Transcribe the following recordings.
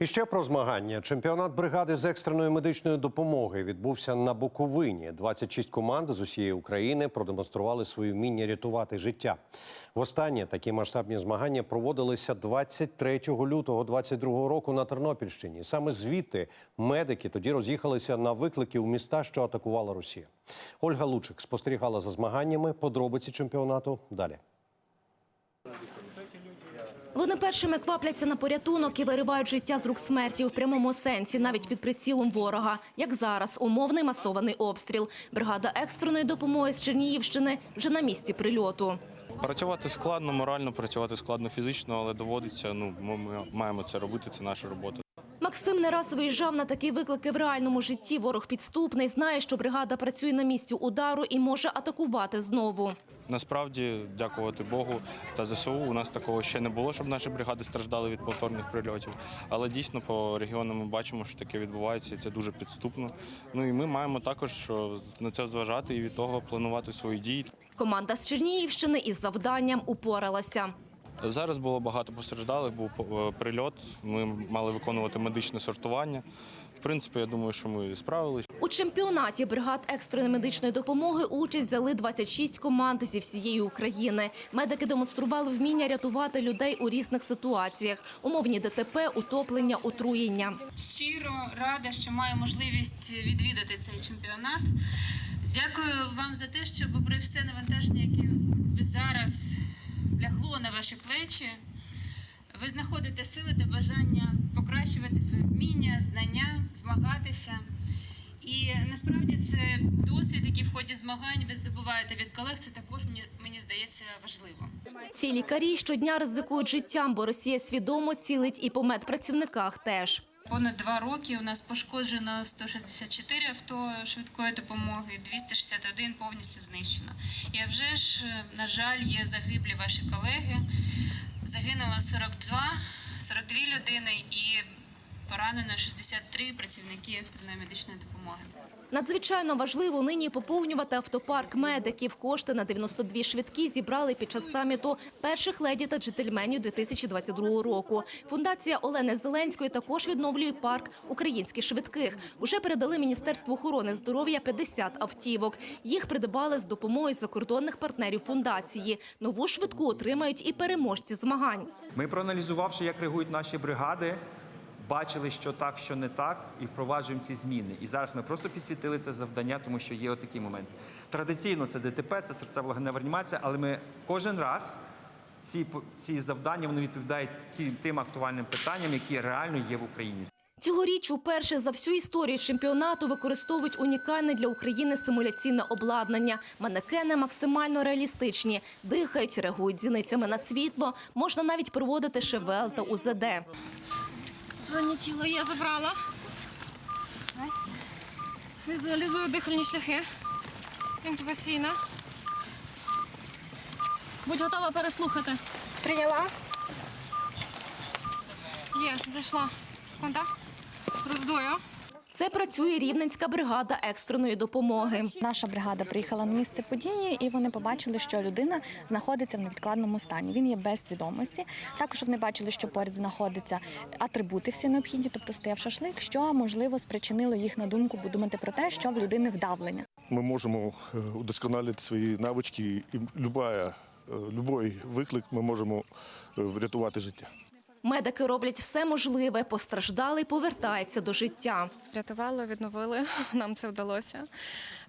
І ще про змагання. Чемпіонат бригади з екстреної медичної допомоги відбувся на Буковині. 26 команд з усієї України продемонстрували своє вміння рятувати життя. Востаннє такі масштабні змагання проводилися 23 лютого 22 року на Тернопільщині. Саме звідти медики тоді роз'їхалися на виклики у міста, що атакувала Росія. Ольга Лучик спостерігала за змаганнями. Подробиці чемпіонату далі. Вони першими квапляться на порятунок і виривають життя з рук смерті в прямому сенсі, навіть під прицілом ворога. Як зараз, умовний масований обстріл. Бригада екстреної допомоги з Чернігівщини вже на місці прильоту. Працювати складно, морально працювати складно фізично, але доводиться. Ну ми, маємо це робити. Це наша робота. Максим не раз виїжджав на такі виклики в реальному житті. Ворог підступний, знає, що бригада працює на місці удару і може атакувати знову. Насправді, дякувати Богу та ЗСУ. У нас такого ще не було, щоб наші бригади страждали від повторних прильотів. Але дійсно по регіону ми бачимо, що таке відбувається, і це дуже підступно. Ну і ми маємо також на це зважати і від того планувати свої дії. Команда з Чернігівщини із завданням упоралася. Зараз було багато постраждалих, був е, прильот. Ми мали виконувати медичне сортування. В принципі, я думаю, що ми справились. У чемпіонаті бригад екстреної медичної допомоги участь взяли 26 команд зі всієї України. Медики демонстрували вміння рятувати людей у різних ситуаціях: умовні ДТП, утоплення, отруєння. Щиро рада, що маю можливість відвідати цей чемпіонат. Дякую вам за те, що, попри все навантаження, яке ви зараз ваші плечі, ви знаходите сили та бажання покращувати своє вміння, знання, змагатися. І насправді це досвід, який в ході змагань ви здобуваєте від колег. Це також мені, мені здається важливо. Ці лікарі щодня ризикують життям, бо Росія свідомо цілить і по медпрацівниках теж. Понад два роки у нас пошкоджено 164 авто швидкої допомоги, 261 повністю знищено. І вже ж, на жаль, є загиблі ваші колеги. Загинуло 42, 42 людини і поранено 63 працівники екстреної медичної допомоги. Надзвичайно важливо нині поповнювати автопарк медиків. Кошти на 92 швидкі зібрали під час саміту перших леді та джентльменів 2022 року. Фундація Олени Зеленської також відновлює парк українських швидких. Уже передали Міністерству охорони здоров'я 50 автівок. Їх придбали з допомогою закордонних партнерів фундації. Нову швидку отримають і переможці змагань. Ми проаналізувавши, як реагують наші бригади, бачили, що так, що не так, і впроваджуємо ці зміни. І зараз ми просто підсвітили це завдання, тому що є отакі моменти. Традиційно це ДТП, це серцево-легенева реанімація, але ми кожен раз ці, ці завдання вони відповідають тим актуальним питанням, які реально є в Україні. Цьогоріч уперше за всю історію чемпіонату використовують унікальне для України симуляційне обладнання. Манекени максимально реалістичні, дихають, реагують зіницями на світло. Можна навіть проводити ШВЛ та УЗД. Стороннє тіло я забрала. Візуалізую дихальні шляхи. Інтубаційна. Будь готова переслухати. Прийняла. Є, зайшла. Секунда. Роздую. Це працює Рівненська бригада екстреної допомоги. Наша бригада приїхала на місце події, і вони побачили, що людина знаходиться в невідкладному стані. Він є без свідомості. Також вони бачили, що поряд знаходяться атрибути всі необхідні, тобто стояв шашлик, що можливо спричинило їх на думку думати про те, що в людини вдавлення. ми можемо е, удосконалити свої навички, і любая, е, виклик ми можемо е, врятувати життя. Медики роблять все можливе, постраждалий повертається до життя. Рятували, відновили. Нам це вдалося.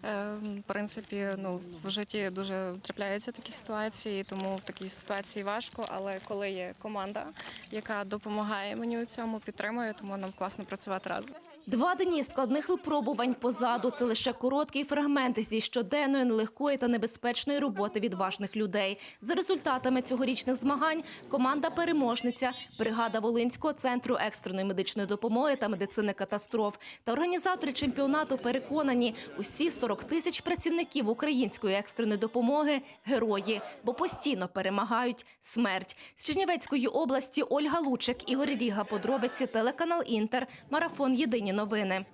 Е, В принципі, ну в житті дуже трапляються такі ситуації, тому в такій ситуації важко. Але коли є команда, яка допомагає мені у цьому, підтримує, тому нам класно працювати разом. Два дні складних випробувань позаду. Це лише короткий фрагмент зі щоденної, нелегкої та небезпечної роботи відважних людей. За результатами цьогорічних змагань команда переможниця, бригада Волинського центру екстреної медичної допомоги та медицини катастроф та організатори чемпіонату переконані, усі 40 тисяч працівників української екстреної допомоги герої, бо постійно перемагають смерть. З Чернівецької області Ольга Лучик, Ігор Ріга, подробиці телеканал Інтер, марафон Новини.